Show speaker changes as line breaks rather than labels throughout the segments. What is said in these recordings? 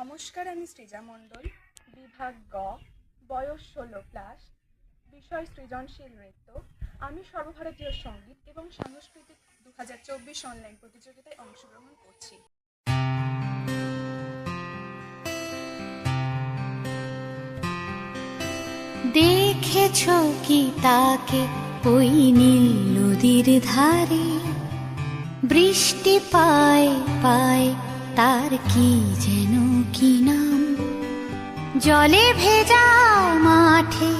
নমস্কার, আমি সৃজা মণ্ডল, বিভাগ গ, বয়স ষোলো প্লাস বিষয় সৃজনশীল নৃত্য। আমি সর্বভারতীয় সংগীত এবং সাংস্কৃতিক দু হাজার চব্বিশ অনলাইন প্রতিযোগিতায় অংশগ্রহণ করছি।
দেখেছ কি তাকে ওই নীল নদীর ধারে? বৃষ্টি পায় পায় তার কি যেন কি নাম? জলে ভেজা মাঠে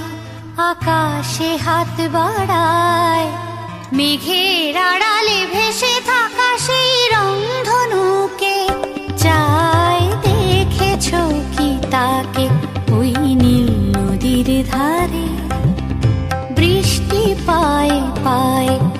আকাশে হাত বাড়ায়। মেঘের আড়ালে ভেসে থাকা সেই রংধনুকে চাই দেখেছ কি তাকে ওই নীল নদীর ধারে? বৃষ্টি পায় পায়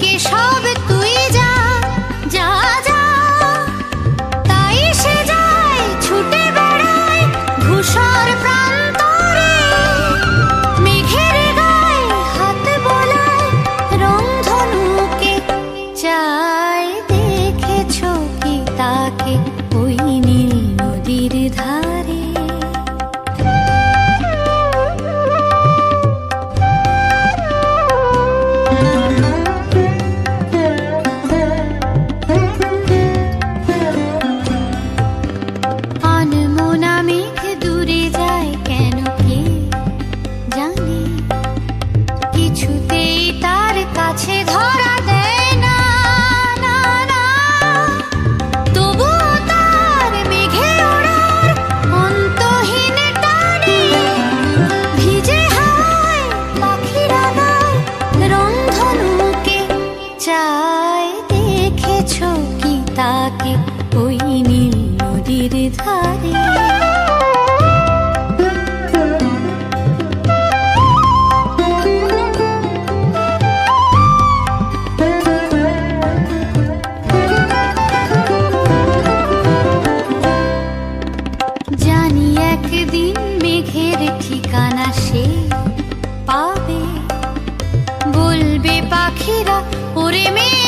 সব চাই দেখেছ কি তাকে? ওই নীল নদীর ধারে। உரிமையே